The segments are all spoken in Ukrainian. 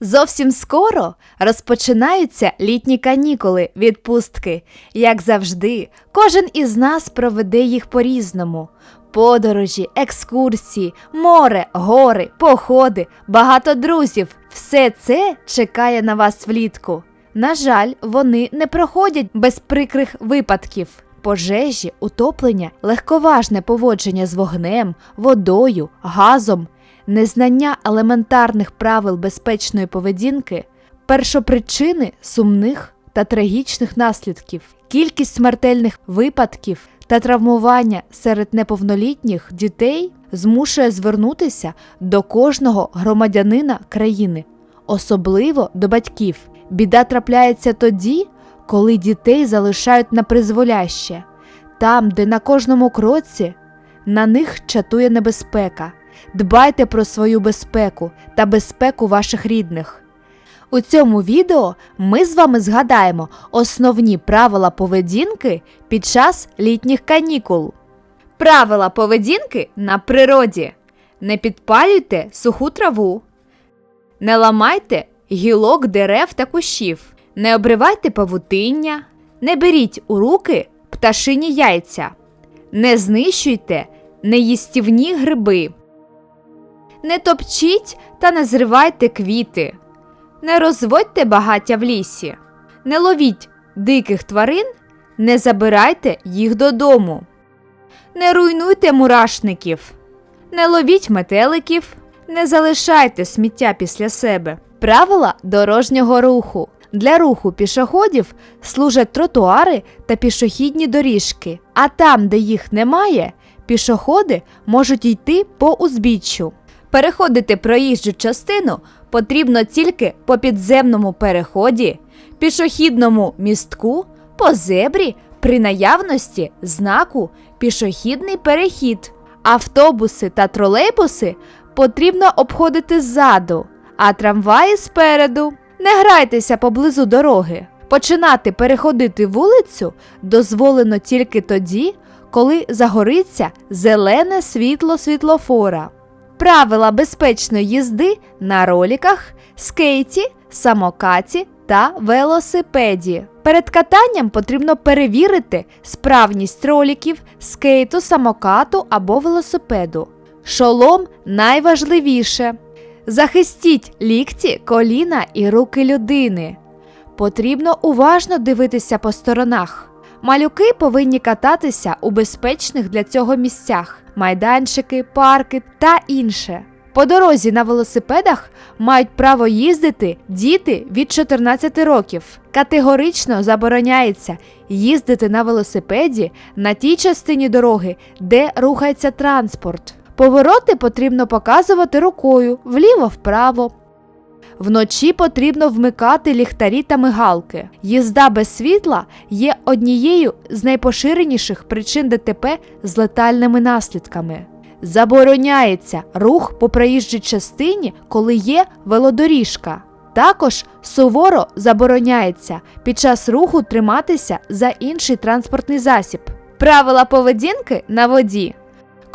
Зовсім скоро розпочинаються літні канікули, відпустки. Як завжди, кожен із нас проведе їх по-різному. Подорожі, екскурсії, море, гори, походи, багато друзів. Все це чекає на вас влітку. На жаль, вони не проходять без прикрих випадків. Пожежі, утоплення, легковажне поводження з вогнем, водою, газом, незнання елементарних правил безпечної поведінки першопричини сумних та трагічних наслідків. Кількість смертельних випадків та травмування серед неповнолітніх дітей змушує звернутися до кожного громадянина країни, особливо до батьків. Біда трапляється тоді, коли дітей залишають на призволяще, там, де на кожному кроці на них чатує небезпека. Дбайте про свою безпеку та безпеку ваших рідних. У цьому відео ми з вами згадаємо основні правила поведінки під час літніх канікул. Правила поведінки на природі. Не підпалюйте суху траву. Не ламайте гілок дерев та кущів. Не обривайте павутиння. Не беріть у руки пташині яйця. Не знищуйте неїстівні гриби. Не топчіть та не зривайте квіти. Не розводьте багаття в лісі. Не ловіть диких тварин, не забирайте їх додому. Не руйнуйте мурашників. Не ловіть метеликів, не залишайте сміття після себе. Правила дорожнього руху. Для руху пішоходів служать тротуари та пішохідні доріжки, а там, де їх немає, пішоходи можуть йти по узбіччю. Переходити проїжджу частину потрібно тільки по підземному переході, пішохідному містку, по зебрі при наявності знаку пішохідний перехід. Автобуси та тролейбуси потрібно обходити ззаду, а трамваї спереду. Не грайтеся поблизу дороги. Починати переходити вулицю дозволено тільки тоді, коли загориться зелене світло світлофора. Правила безпечної їзди на роліках, скейті, самокаті та велосипеді. Перед катанням потрібно перевірити справність роліків, скейту, самокату або велосипеду. Шолом найважливіше. Захистіть лікті, коліна і руки людини. Потрібно уважно дивитися по сторонах. Малюки повинні кататися у безпечних для цього місцях майданчики, парки та інше. По дорозі на велосипедах мають право їздити діти від 14 років. Категорично забороняється їздити на велосипеді на тій частині дороги, де рухається транспорт. Повороти потрібно показувати рукою вліво-вправо. Вночі потрібно вмикати ліхтарі та мигалки. Їзда без світла є однією з найпоширеніших причин ДТП з летальними наслідками. Забороняється рух по проїжджій частині, коли є велодоріжка. Також суворо забороняється під час руху триматися за інший транспортний засіб. Правила поведінки на воді.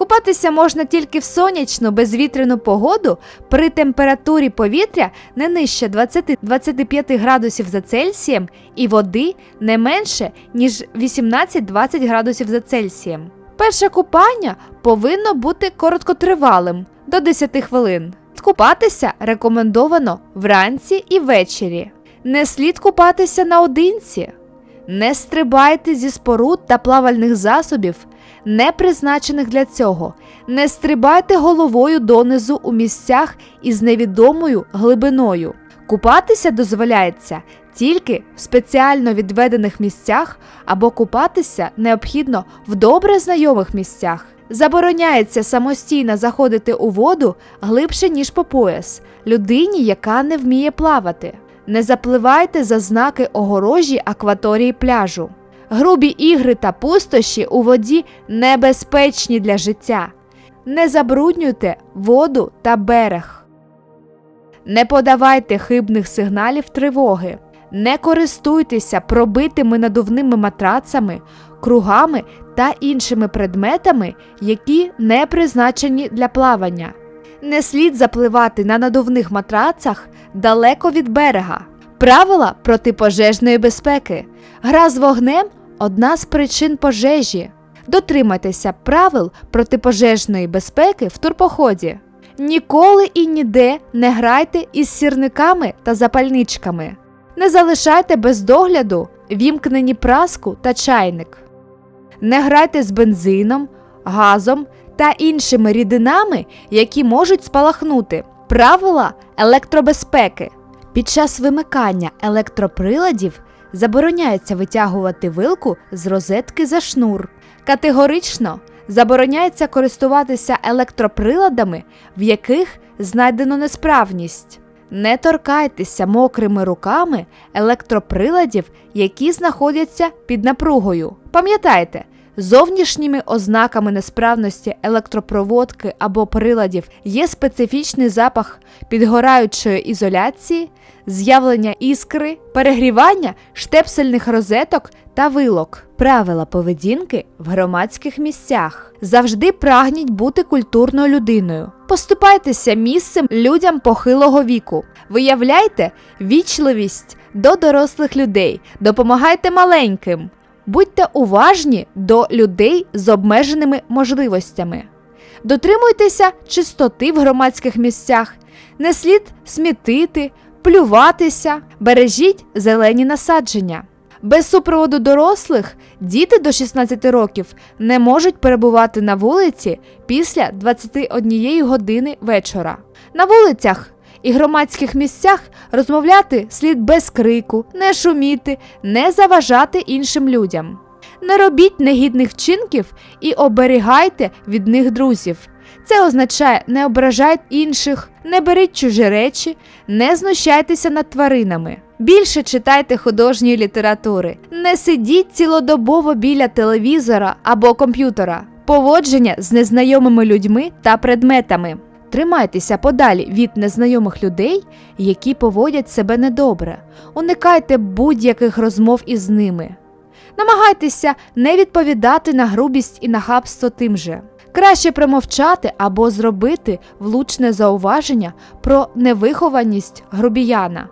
Купатися можна тільки в сонячну безвітряну погоду при температурі повітря не нижче 20-25 градусів за Цельсієм і води не менше, ніж 18-20 градусів за Цельсієм. Перше купання повинно бути короткотривалим до 10 хвилин. Купатися рекомендовано вранці і ввечері. Не слід купатися наодинці. Не стрибайте зі споруд та плавальних засобів, не призначених для цього. Не стрибайте головою донизу у місцях із невідомою глибиною. Купатися дозволяється тільки в спеціально відведених місцях або купатися необхідно в добре знайомих місцях. Забороняється самостійно заходити у воду глибше, ніж по пояс, людині, яка не вміє плавати. Не запливайте за знаки огорожі акваторії пляжу. Грубі ігри та пустощі у воді небезпечні для життя. Не забруднюйте воду та берег. Не подавайте хибних сигналів тривоги. Не користуйтеся пробитими надувними матрацами, кругами та іншими предметами, які не призначені для плавання. Не слід запливати на надувних матрацах далеко від берега. Правила протипожежної безпеки. Гра з вогнем одна з причин пожежі. Дотримайтеся правил протипожежної безпеки в турпоході. Ніколи і ніде не грайте із сірниками та запальничками. Не залишайте без догляду вімкнені праску та чайник. Не грайте з бензином, газом та іншими рідинами, які можуть спалахнути. Правила електробезпеки. Під час вимикання електроприладів забороняється витягувати вилку з розетки за шнур. Категорично забороняється користуватися електроприладами, в яких знайдено несправність. Не торкайтеся мокрими руками електроприладів, які знаходяться під напругою. Пам'ятайте, зовнішніми ознаками несправності електропроводки або приладів є специфічний запах підгораючої ізоляції, з'явлення іскри, перегрівання штепсельних розеток та вилок. Правила поведінки в громадських місцях. Завжди прагніть бути культурною людиною. Поступайтеся місцем людям похилого віку. Виявляйте вічливість до дорослих людей, допомагайте маленьким. Будьте уважні до людей з обмеженими можливостями. Дотримуйтеся чистоти в громадських місцях, не слід смітити, плюватися, бережіть зелені насадження. Без супроводу дорослих діти до 16 років не можуть перебувати на вулиці після 21 години вечора. На вулицях і громадських місцях розмовляти слід без крику, не шуміти, не заважати іншим людям. Не робіть негідних вчинків і оберігайте від них друзів. Це означає не ображайте інших, не беріть чужі речі, не знущайтеся над тваринами. Більше читайте художньої літератури, не сидіть цілодобово біля телевізора або комп'ютера, поводження з незнайомими людьми та предметами. Тримайтеся подалі від незнайомих людей, які поводять себе недобре. Уникайте будь-яких розмов із ними. Намагайтеся не відповідати на грубість і нахабство тим же. Краще промовчати або зробити влучне зауваження про невихованість грубіяна.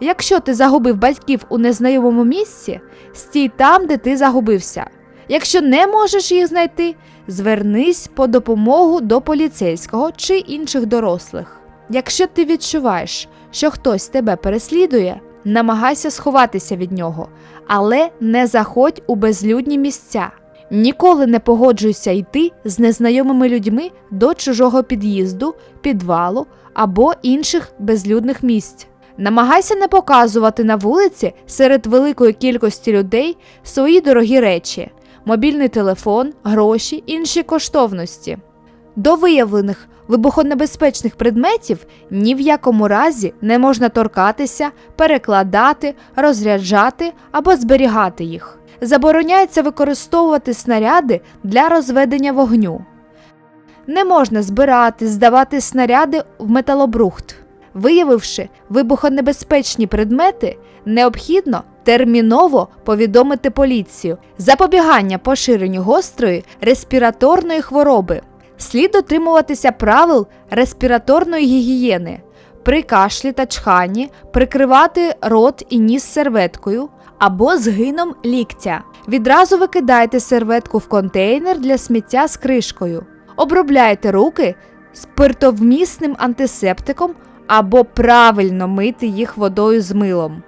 Якщо ти загубив батьків у незнайомому місці, стій там, де ти загубився. Якщо не можеш їх знайти, звернись по допомогу до поліцейського чи інших дорослих. Якщо ти відчуваєш, що хтось тебе переслідує, намагайся сховатися від нього, але не заходь у безлюдні місця. Ніколи не погоджуйся йти з незнайомими людьми до чужого під'їзду, підвалу або інших безлюдних місць. Намагайся не показувати на вулиці серед великої кількості людей свої дорогі речі, мобільний телефон, гроші, інші коштовності. До виявлених вибухонебезпечних предметів ні в якому разі не можна торкатися, перекладати, розряджати або зберігати їх. Забороняється використовувати снаряди для розведення вогню. Не можна збирати, здавати снаряди в металобрухт. Виявивши вибухонебезпечні предмети, необхідно терміново повідомити поліцію запобігання поширенню гострої респіраторної хвороби. Слід дотримуватися правил респіраторної гігієни. При кашлі та чханні прикривати рот і ніс серветкою або згином ліктя. Відразу викидайте серветку в контейнер для сміття з кришкою. Обробляйте руки спиртовмісним антисептиком або правильно мити їх водою з милом.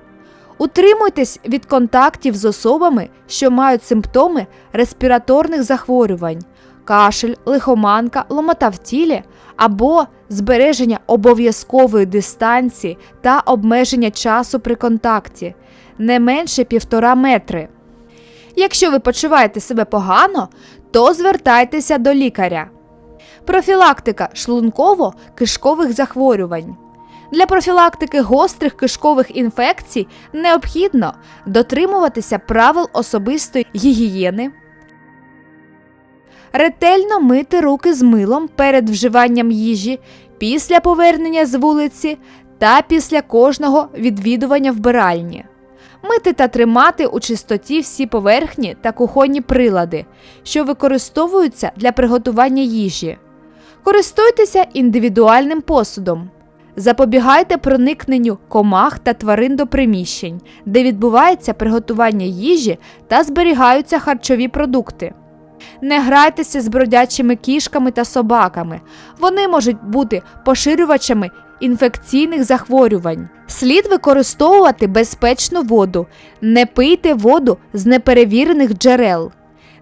Утримуйтесь від контактів з особами, що мають симптоми респіраторних захворювань, кашель, лихоманка, ломота в тілі або збереження обов'язкової дистанції та обмеження часу при контакті не менше півтора метри. Якщо ви почуваєте себе погано, то звертайтеся до лікаря. Профілактика шлунково-кишкових захворювань. Для профілактики гострих кишкових інфекцій необхідно дотримуватися правил особистої гігієни, ретельно мити руки з милом перед вживанням їжі, після повернення з вулиці та після кожного відвідування вбиральні. Мити та тримати у чистоті всі поверхні та кухонні прилади, що використовуються для приготування їжі. Користуйтеся індивідуальним посудом. Запобігайте проникненню комах та тварин до приміщень, де відбувається приготування їжі та зберігаються харчові продукти. Не грайтеся з бродячими кішками та собаками. Вони можуть бути поширювачами інфекційних захворювань. Слід використовувати безпечну воду, не пийте воду з неперевірених джерел.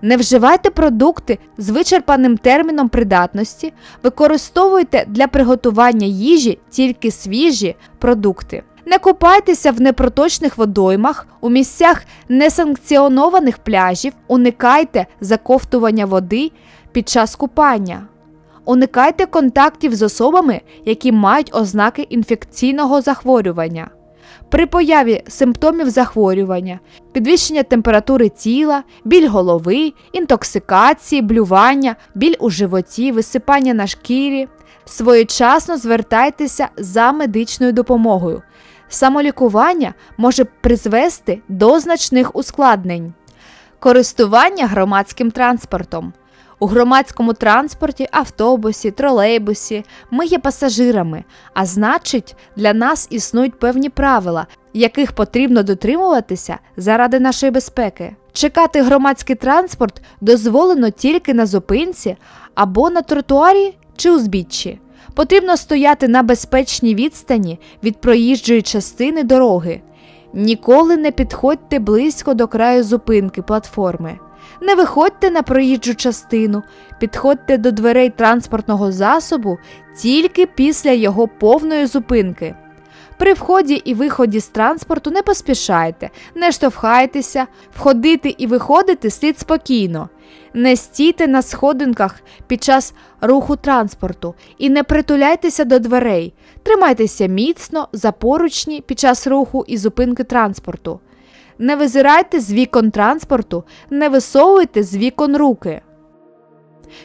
Не вживайте продукти з вичерпаним терміном придатності, використовуйте для приготування їжі тільки свіжі продукти. Не купайтеся в непроточних водоймах, у місцях несанкціонованих пляжів, уникайте заковтування води під час купання. Уникайте контактів з особами, які мають ознаки інфекційного захворювання. При появі симптомів захворювання, підвищення температури тіла, біль голови, інтоксикації, блювання, біль у животі, висипання на шкірі, своєчасно звертайтеся за медичною допомогою. Самолікування може призвести до значних ускладнень. Користування громадським транспортом. У громадському транспорті, автобусі, тролейбусі ми є пасажирами, а значить, для нас існують певні правила, яких потрібно дотримуватися заради нашої безпеки. Чекати громадський транспорт дозволено тільки на зупинці або на тротуарі чи узбіччі. Потрібно стояти на безпечній відстані від проїжджої частини дороги. Ніколи не підходьте близько до краю зупинки платформи. Не виходьте на проїжджу частину, підходьте до дверей транспортного засобу тільки після його повної зупинки. При вході і виході з транспорту не поспішайте, не штовхайтеся, входити і виходити слід спокійно. Не стійте на сходинках під час руху транспорту і не притуляйтеся до дверей. Тримайтеся міцно за поручні під час руху і зупинки транспорту. Не визирайте з вікон транспорту, не висовуйте з вікон руки.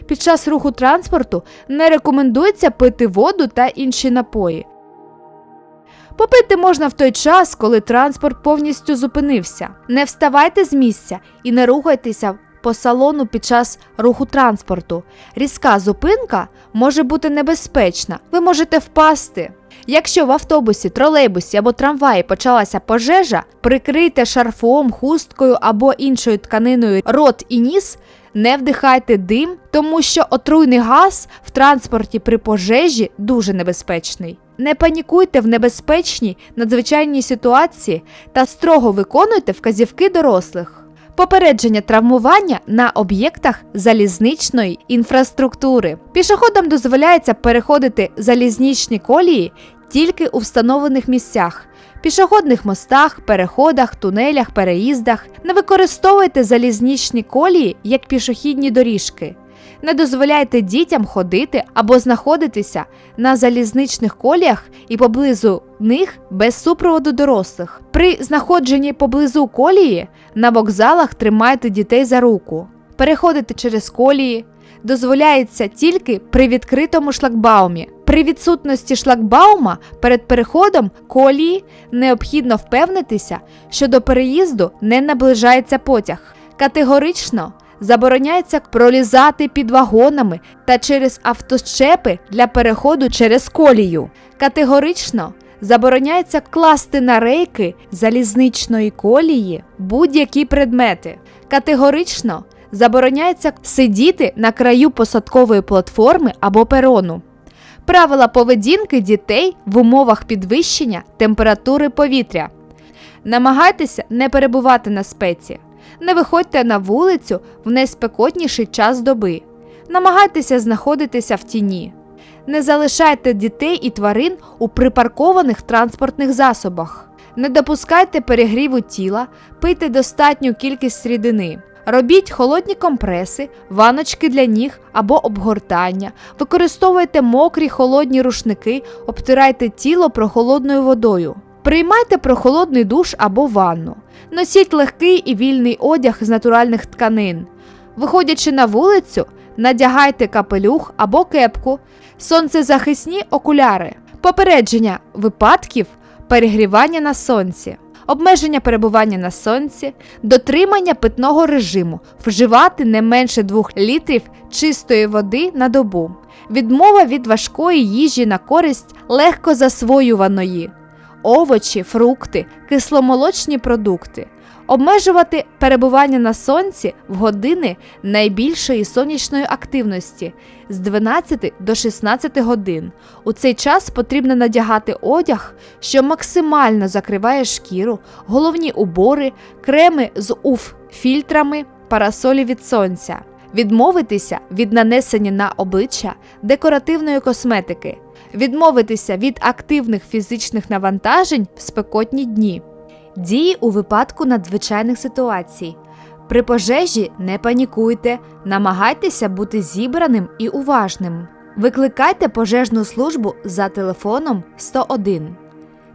Під час руху транспорту не рекомендується пити воду та інші напої. Попити можна в той час, коли транспорт повністю зупинився. Не вставайте з місця і не рухайтеся по салону під час руху транспорту. Різка зупинка може бути небезпечна, ви можете впасти. Якщо в автобусі, тролейбусі або трамваї почалася пожежа, прикрийте шарфом, хусткою або іншою тканиною рот і ніс, не вдихайте дим, тому що отруйний газ в транспорті при пожежі дуже небезпечний. Не панікуйте в небезпечній надзвичайній ситуації та строго виконуйте вказівки дорослих. Попередження травмування на об'єктах залізничної інфраструктури. Пішоходам дозволяється переходити залізничні колії тільки у встановлених місцях. Пішохідних мостах, переходах, тунелях, переїздах не використовуйте залізничні колії як пішохідні доріжки. Не дозволяйте дітям ходити або знаходитися на залізничних коліях і поблизу них без супроводу дорослих. При знаходженні поблизу колії на вокзалах тримайте дітей за руку. Переходити через колії дозволяється тільки при відкритому шлагбаумі. При відсутності шлагбаума перед переходом колії необхідно впевнитися, що до переїзду не наближається потяг. Категорично забороняється пролізати під вагонами та через автощепи для переходу через колію. Категорично забороняється класти на рейки залізничної колії будь-які предмети. Категорично забороняється сидіти на краю посадкової платформи або перону. Правила поведінки дітей в умовах підвищення температури повітря. Намагайтеся не перебувати на спеці. Не виходьте на вулицю в найспекотніший час доби. Намагайтеся знаходитися в тіні. Не залишайте дітей і тварин у припаркованих транспортних засобах. Не допускайте перегріву тіла, пийте достатню кількість рідини. Робіть холодні компреси, ваночки для ніг або обгортання, використовуйте мокрі холодні рушники, обтирайте тіло прохолодною водою. Приймайте прохолодний душ або ванну. Носіть легкий і вільний одяг з натуральних тканин. Виходячи на вулицю, надягайте капелюх або кепку, сонцезахисні окуляри, попередження випадків перегрівання на сонці. Обмеження перебування на сонці, дотримання питного режиму, вживати не менше 2 літрів чистої води на добу, відмова від важкої їжі на користь легко засвоюваної, овочі, фрукти, кисломолочні продукти. Обмежувати перебування на сонці в години найбільшої сонячної активності з 12 до 16 годин. У цей час потрібно надягати одяг, що максимально закриває шкіру, головні убори, креми з УФ-фільтрами, парасолі від сонця. Відмовитися від нанесення на обличчя декоративної косметики, відмовитися від активних фізичних навантажень в спекотні дні. Дії у випадку надзвичайних ситуацій. При пожежі не панікуйте, намагайтеся бути зібраним і уважним. Викликайте пожежну службу за телефоном 101.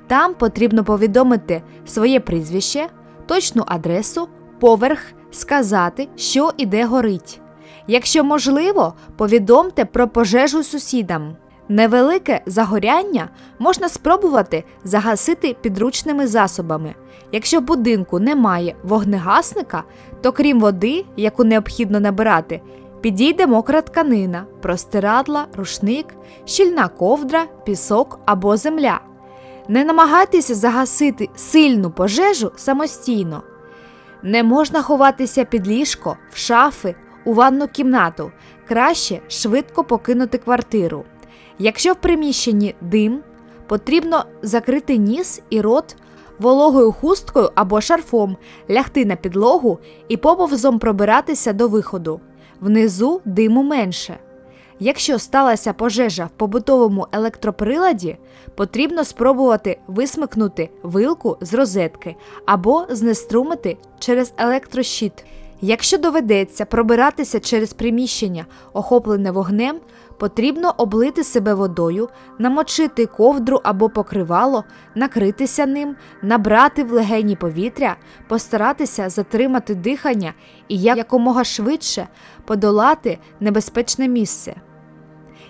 Там потрібно повідомити своє прізвище, точну адресу, поверх, сказати, що і де горить. Якщо можливо, повідомте про пожежу сусідам. Невелике загоряння можна спробувати загасити підручними засобами. Якщо в будинку немає вогнегасника, то крім води, яку необхідно набирати, підійде мокра тканина, простирадла, рушник, щільна ковдра, пісок або земля. Не намагайтеся загасити сильну пожежу самостійно. Не можна ховатися під ліжко, в шафи, у ванну кімнату. Краще швидко покинути квартиру. Якщо в приміщенні дим, потрібно закрити ніс і рот вологою хусткою або шарфом, лягти на підлогу і поповзом пробиратися до виходу. Внизу диму менше. Якщо сталася пожежа в побутовому електроприладі, потрібно спробувати висмикнути вилку з розетки або знеструмити через електрощит. Якщо доведеться пробиратися через приміщення, охоплене вогнем, потрібно облити себе водою, намочити ковдру або покривало, накритися ним, набрати в легені повітря, постаратися затримати дихання і якомога швидше подолати небезпечне місце.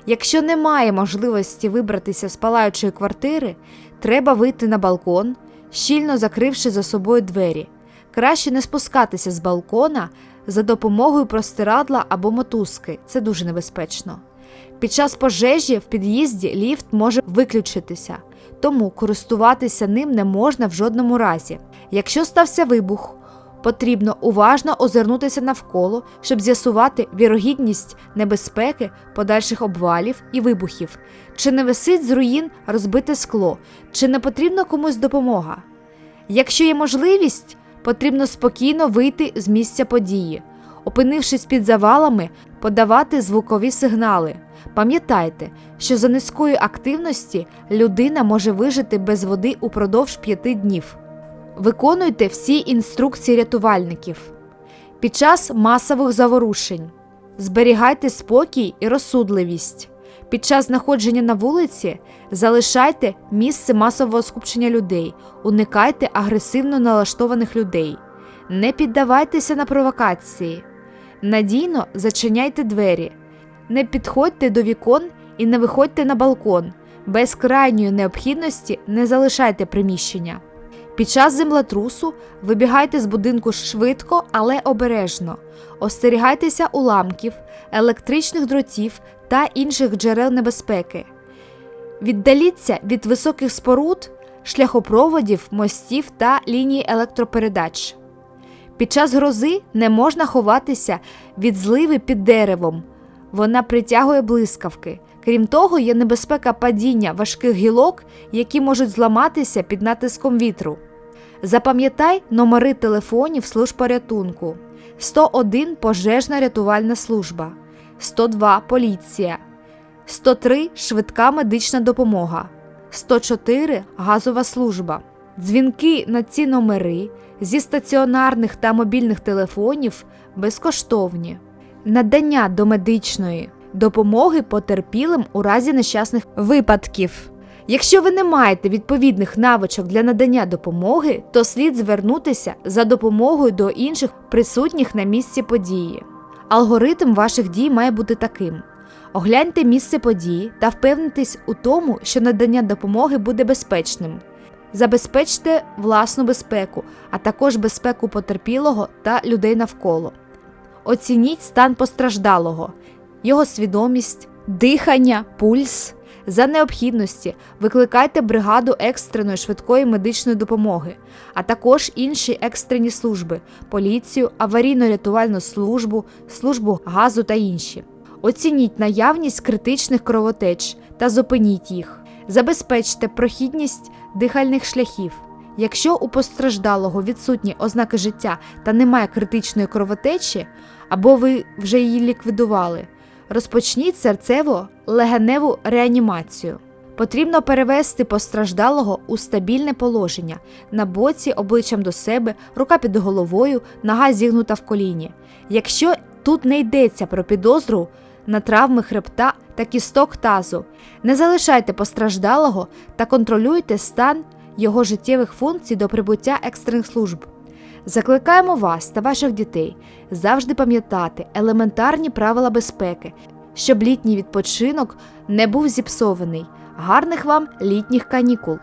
Якщо немає можливості вибратися з палаючої квартири, треба вийти на балкон, щільно закривши за собою двері. Краще не спускатися з балкона за допомогою простирадла або мотузки, це дуже небезпечно. Під час пожежі в під'їзді ліфт може виключитися, тому користуватися ним не можна в жодному разі. Якщо стався вибух, потрібно уважно озирнутися навколо, щоб з'ясувати вірогідність небезпеки подальших обвалів і вибухів, чи не висить з руїн розбите скло, чи не потрібна комусь допомога. Якщо є можливість, потрібно спокійно вийти з місця події, опинившись під завалами, подавати звукові сигнали. Пам'ятайте, що за низької активності людина може вижити без води упродовж п'яти днів. Виконуйте всі інструкції рятувальників. Під час масових заворушень зберігайте спокій і розсудливість. Під час знаходження на вулиці залишайте місце масового скупчення людей, уникайте агресивно налаштованих людей, не піддавайтеся на провокації, надійно зачиняйте двері, не підходьте до вікон і не виходьте на балкон. Без крайньої необхідності не залишайте приміщення. Під час землетрусу вибігайте з будинку швидко, але обережно. Остерігайтеся уламків, електричних дротів та інших джерел небезпеки. Віддаліться від високих споруд, шляхопроводів, мостів та ліній електропередач. Під час грози не можна ховатися від зливи під деревом. Вона притягує блискавки. Крім того, є небезпека падіння важких гілок, які можуть зламатися під натиском вітру. Запам'ятай номери телефонів служб порятунку: 101 пожежна рятувальна служба, 102 поліція, 103 швидка медична допомога, 104 газова служба. Дзвінки на ці номери зі стаціонарних та мобільних телефонів безкоштовні. Надання домедичної допомоги потерпілим у разі нещасних випадків. Якщо ви не маєте відповідних навичок для надання допомоги, то слід звернутися за допомогою до інших присутніх на місці події. Алгоритм ваших дій має бути таким: огляньте місце події та впевнитесь у тому, що надання допомоги буде безпечним. Забезпечте власну безпеку, а також безпеку потерпілого та людей навколо. Оцініть стан постраждалого, його свідомість, дихання, пульс. За необхідності викликайте бригаду екстреної швидкої медичної допомоги, а також інші екстрені служби, поліцію, аварійно-рятувальну службу, службу газу та інші. Оцініть наявність критичних кровотеч та зупиніть їх. Забезпечте прохідність дихальних шляхів. Якщо у постраждалого відсутні ознаки життя та немає критичної кровотечі, або ви вже її ліквідували, розпочніть серцево-легеневу реанімацію. Потрібно перевести постраждалого у стабільне положення на боці обличчям до себе, рука під головою, нога зігнута в коліні. Якщо тут не йдеться про підозру на травми хребта та кісток тазу, не залишайте постраждалого та контролюйте стан його життєвих функцій до прибуття екстрених служб. Закликаємо вас та ваших дітей завжди пам'ятати елементарні правила безпеки, щоб літній відпочинок не був зіпсований. Гарних вам літніх канікул!